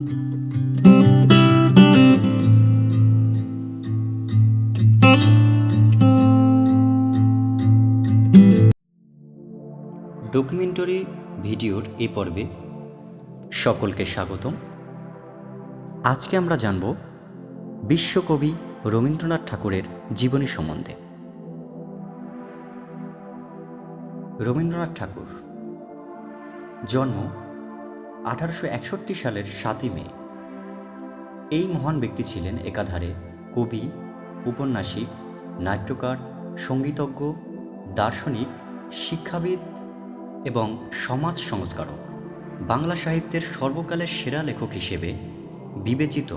Documentary ভিডিওর এই পর্বে সকলকে স্বাগতম। আজকে আমরা জানব বিশ্বকবি রবীন্দ্রনাথ ঠাকুরের জীবনী সম্বন্ধে। রবীন্দ্রনাথ ঠাকুর, জন্ম আঠারোশো একষট্টি সালের সাতই মে। এই মহান ব্যক্তি ছিলেন একাধারে কবি, উপন্যাসিক, নাট্যকার, সঙ্গীতজ্ঞ, দার্শনিক, শিক্ষাবিদ এবং সমাজ সংস্কারক। বাংলা সাহিত্যের সর্বকালের সেরা লেখক হিসেবে বিবেচিত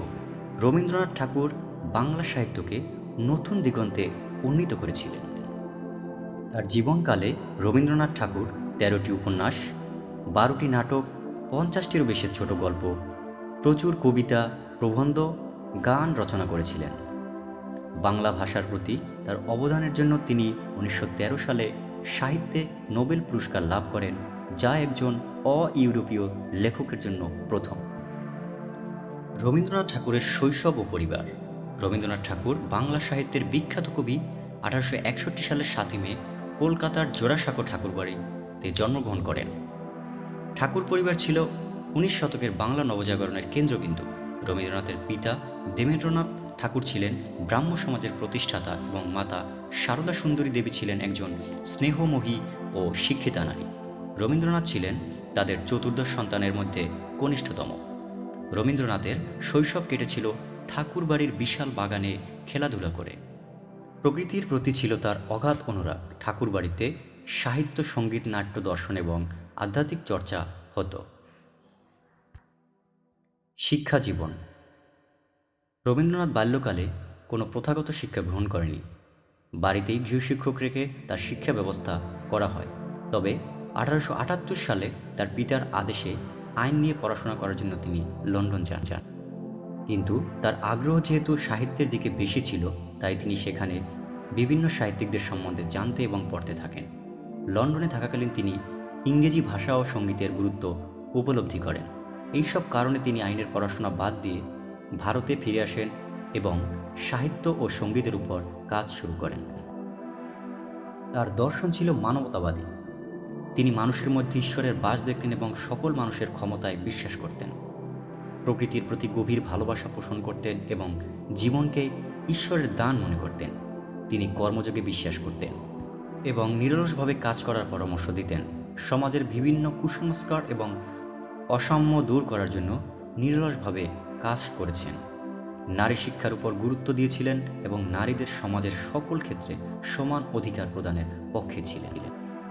রবীন্দ্রনাথ ঠাকুর বাংলা সাহিত্যকে নতুন দিগন্তে উন্নীত করেছিলেন। তার জীবনকালে রবীন্দ্রনাথ ঠাকুর তেরোটি উপন্যাস, বারোটি নাটক পঞ্চাশটিরও বেশি ছোট গল্প, প্রচুর কবিতা, প্রবন্ধ, গান রচনা করেছিলেন। বাংলা ভাষার প্রতি তার অবদানের জন্য তিনি উনিশশো তেরো সালে সাহিত্যে নোবেল পুরস্কার লাভ করেন, যা একজন অ ইউরোপীয় লেখকের জন্য প্রথম। রবীন্দ্রনাথ ঠাকুরের শৈশব ও পরিবার। রবীন্দ্রনাথ ঠাকুর বাংলা সাহিত্যের বিখ্যাত কবি আঠারোশো একষট্টি সালের সাতই মে কলকাতার জোড়াসাঁকো ঠাকুরবাড়িতে জন্মগ্রহণ করেন। ঠাকুর পরিবার ছিল উনিশ শতকের বাংলা নবজাগরণের কেন্দ্রবিন্দু। রবীন্দ্রনাথের পিতা দেবেন্দ্রনাথ ঠাকুর ছিলেন ব্রাহ্ম সমাজের প্রতিষ্ঠাতা এবং মাতা সারদা সুন্দরী দেবী ছিলেন একজন স্নেহমোহী ও শিক্ষিতা নারী। রবীন্দ্রনাথ ছিলেন তাদের চতুর্দশ সন্তানের মধ্যে কনিষ্ঠতম। রবীন্দ্রনাথের শৈশব কেটেছিল ঠাকুর বাড়ির বিশাল বাগানে খেলাধুলা করে। প্রকৃতির প্রতি ছিল তার অগাধ অনুরাগ। ঠাকুর বাড়িতে সাহিত্য, সংগীত, নাট্য দর্শন এবং আধ্যাত্মিক চর্চা হতো। শিক্ষা জীবন। রবীন্দ্রনাথ বাল্যকালে কোনো প্রথাগত শিক্ষা গ্রহণ করেনি। বাড়িতেই গৃহশিক্ষক রেখে তার শিক্ষা ব্যবস্থা করা হয়। তবে আঠারোশো আটাত্তর সালে তার পিতার আদেশে আইন নিয়ে পড়াশোনা করার জন্য তিনি লন্ডন যান যান। কিন্তু তার আগ্রহ যেহেতু সাহিত্যের দিকে বেশি ছিল, তাই তিনি সেখানে বিভিন্ন সাহিত্যিকদের সম্বন্ধে জানতে এবং পড়তে থাকেন। লন্ডনে থাকাকালীন তিনি ইংরেজি ভাষা ও সঙ্গীতের গুরুত্ব উপলব্ধি করেন। এইসব কারণে তিনি আইনের পড়াশোনা বাদ দিয়ে ভারতে ফিরে আসেন এবং সাহিত্য ও সঙ্গীতের উপর কাজ শুরু করেন। তার দর্শন ছিল মানবতাবাদী। তিনি মানুষের মধ্যে ঈশ্বরের বাস দেখতেন এবং সকল মানুষের ক্ষমতায় বিশ্বাস করতেন। প্রকৃতির প্রতি গভীর ভালোবাসা পোষণ করতেন এবং জীবনকে ঈশ্বরের দান মনে করতেন। তিনি কর্মযোগে বিশ্বাস করতেন এবং নিরলসভাবে কাজ করার পরামর্শ দিতেন। সমাজের বিভিন্ন কুসংস্কার এবং অসাম্য দূর করার জন্য নিরলসভাবে কাজ করেছেন। নারী শিক্ষার উপর গুরুত্ব দিয়েছিলেন এবং নারীদের সমাজের সকল ক্ষেত্রে সমান অধিকার প্রদানের পক্ষে ছিলেন।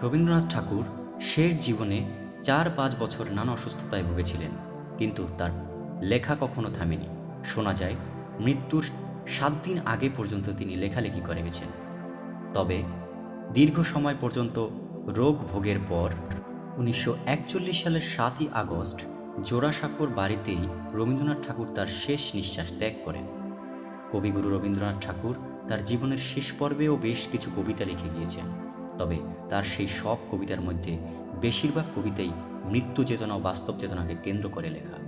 রবীন্দ্রনাথ ঠাকুর শেষ জীবনে চার পাঁচ বছর নানা অসুস্থতায় ভুগেছিলেন, কিন্তু তার লেখা কখনো থামেনি। শোনা যায়, মৃত্যুর সাত দিন আগে পর্যন্ত তিনি লেখালেখি করে গেছেন। তবে দীর্ঘ সময় পর্যন্ত রোগ ভোগের পর উনিশশো একচল্লিশ সালের সাতই আগস্ট জোড়াসাঁকোর বাড়িতেই রবীন্দ্রনাথ ঠাকুর তার শেষ নিঃশ্বাস ত্যাগ করেন। কবিগুরু রবীন্দ্রনাথ ঠাকুর তার জীবনের শেষ পর্বেও বেশ কিছু কবিতা লিখে গিয়েছেন। তবে তার সেই সব কবিতার মধ্যে বেশিরভাগ কবিতাই মৃত্যু চেতনা ও বাস্তব চেতনাকে কেন্দ্র করে লেখা।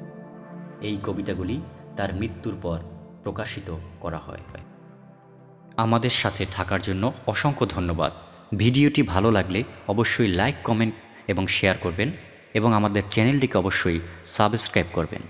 এই কবিতাগুলি তার মৃত্যুর পর প্রকাশিত করা হয়। আমাদের সাথে থাকার জন্য অসংখ্য ধন্যবাদ। ভিডিওটি ভালো লাগলে অবশ্যই লাইক, কমেন্ট এবং শেয়ার করবেন এবং আমাদের চ্যানেলটিকে অবশ্যই সাবস্ক্রাইব করবেন।